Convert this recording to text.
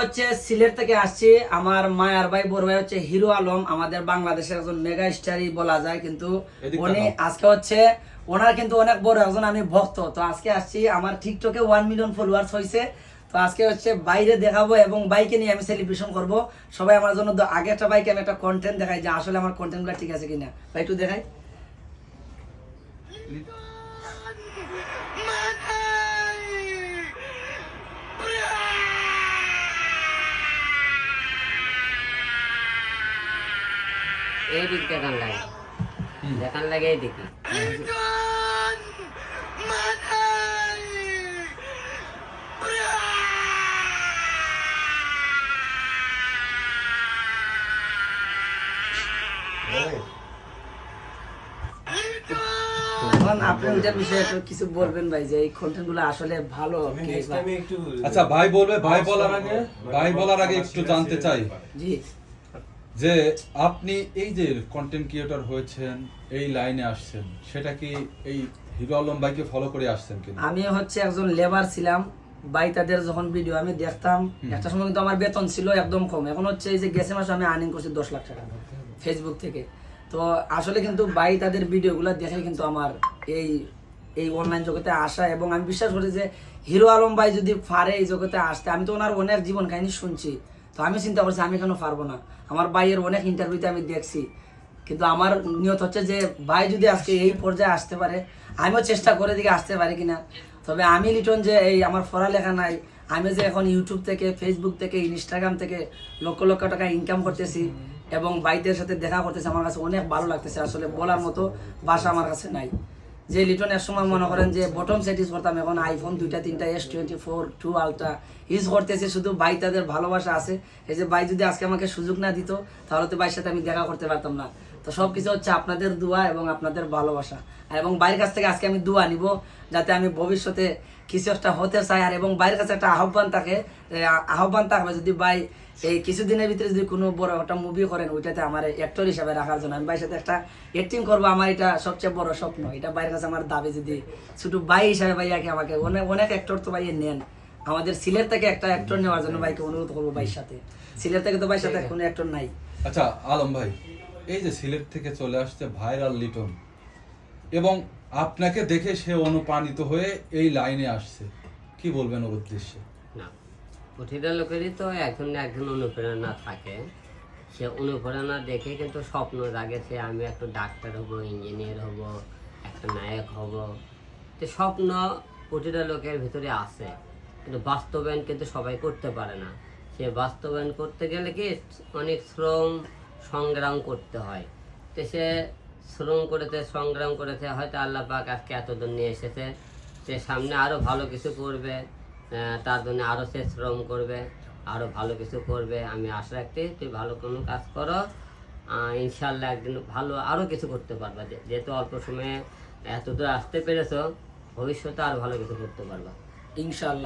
হচ্ছে সিলেট থেকে আসছি। আমার মায়ার ভাই বড় ভাই হচ্ছে হিরো আলম আমাদের বাংলাদেশের একজন মেগা স্টারই বলা যায় কিন্তু উনি আজকে হচ্ছে ওনার কিন্তু অনেক বড় একজন আমি ভক্ত। তো আজকে আসছি আমার টিকটকে ওয়ান মিলিয়ন ফলোয়ার্স হয়েছে তো আজকে হচ্ছে বাইরে দেখাবো এবং বাইকে নিয়ে আমি সেলিব্রেশন করব। সবাই আমার জন্য আগে একটা বাইকে আমি একটা কন্টেন্ট দেখাই যে আসলে আমার কন্টেন্টগুলো ঠিক আছে কিনা। ভাই একটু দেখাই। এই দিক দেখান লাগে। দেখান লাগে এই দিকে বিষয়ে একটু কিছু বলবেন ভাই যে এই কন্টেন্টগুলো আসলে ভালো আচ্ছা ভাই বলবে ভাই বলার আগে ভাই বলার আগে একটু জানতে চাই। জি। যে আপনি এই যে কন্টেন্ট ক্রিয়েটর হয়েছেন এই লাইনে আসছেন সেটা কি এই হিরো আলম ভাইকে ফলো করে আসছেন কিনা? আমি হচ্ছে একজন লেবার ছিলাম বাই তাদের যখন ভিডিও আমি দেখতাম একটা সময় কিন্তু আমার বেতন ছিল একদম কম। এখন হচ্ছে এই যে গেছে মাসে আমি আর্নিং করছি দশ লাখ টাকা ফেসবুক থেকে। তো আসলে কিন্তু বাই তাদের ভিডিওগুলো দেখে কিন্তু আমার এই এই অনলাইন জগতে আসা এবং আমি বিশ্বাস করি যে হিরো আলম ভাই যদি পারে এই জগতে আসতে আমি তো ওনার অনেক জীবন কাহিনী শুনছি। তো আমি চিন্তা করছি, আমি কেন পারব না। আমার ভাইয়ের অনেক ইন্টারভিউতে আমি দেখছি। কিন্তু আমার নিয়ত হচ্ছে যে, ভাই যদি আজকে এই পর্যায়ে আসতে পারে, আমিও চেষ্টা করে দিকে আসতে পারি কিনা। তবে আমি লিটন যে এই আমার পড়ালেখা নাই, আমি যে এখন ইউটিউব থেকে ফেসবুক থেকে ইনস্টাগ্রাম থেকে লক্ষ লক্ষ টাকা ইনকাম করতেছি এবং ভাইদের সাথে দেখা করতেছি, আমার কাছে অনেক ভালো লাগতেছে। আসলে বলার মতো ভাষা আমার কাছে নাই। যে লিটন এক সময় মনে করেন যে বটম সেট ইউজ করতাম এখন আইফোন দুইটা তিনটা S twenty four two ultra use করতেছে শুধু ভাই তাদের ভালোবাসা আছে। এই যে ভাই যদি আজকে আমাকে সুযোগ না দিত তাহলে তো ভাইয়ের সাথে আমি দেখা করতে পারতাম না। তো সব কিছু হচ্ছে আপনাদের দোয়া এবং আপনাদের ভালোবাসা। এবং বাইরের কাছ থেকে আজকে আমি দোয়া নিব যাতে আমি ভবিষ্যতে কিছু একটা হতে চাই। আর এবং বাইরের কাছে একটা আহ্বান থাকে আহ্বান থাকবে যদি ভাই এই কিছুদিনের ভিতরে যদি কোনো বড় একটা মুভি করেন ওইটাতে আমার অ্যাক্টর হিসাবে রাখার জন্য। আমি ভাইয়ের সাথে একটা অ্যাক্টিং করব আমার এটা সবচেয়ে বড় স্বপ্ন। এটা বাইরের কাছে আমার দাবি যদি ছোটো ভাই হিসাবে ভাইয়াকে আমাকে অনেক অনেক অ্যাক্টর তো ভাইয়ে নেন। আমাদের সিলেট থেকে একটা অ্যাক্টর নেওয়ার জন্য ভাইকে অনুরোধ করব ভাইয়ের সাথে। সিলেট থেকে তো ভাইয়ের সাথে কোনো অ্যাক্টর নাই। আচ্ছা আলম ভাই। এই যে সিলেট থেকে চলে আসছে ভাইরাল লিটন। এবং আপনাকে দেখে সে অনুপ্রাণিত হয়ে এই লাইনে আসছে। কি বলবেন ওর উদ্দেশ্যে? না, প্রতিটা লোকেরই তো একজন না একজন অনুপ্রেরণা থাকে। সে অনুপ্রেরণা দেখে কিন্তু স্বপ্ন জাগে সে আমি একটা ডাক্তার হব ইঞ্জিনিয়ার হব, একটা নায়ক হব। তো স্বপ্ন প্রতিটা লোকের ভিতরে আছে। কিন্তু বাস্তবায়ন কিন্তু সবাই করতে পারে না। সে বাস্তবায়ন করতে গেলে কি অনেক শ্রম সংগ্রাম করতে হয়। তো সে শ্রম করেছে, সংগ্রাম করেছে, হয়তো আল্লাহ পাক আজকে এতদূর নিয়ে এসেছে সে সামনে আরও ভালো কিছু করবে তার জন্য আরও সে শ্রম করবে আরও ভালো কিছু করবে। আমি আশা রাখতে তুই ভালো কোনো কাজ করো ইনশাল্লাহ একদিন ভালো আরও কিছু করতে পারবা। যেহেতু অল্প সময়ে এত দূর আসতে পেরেছ, ভবিষ্যতে আরও ভালো কিছু করতে পারবা। ইনশাল্লাহ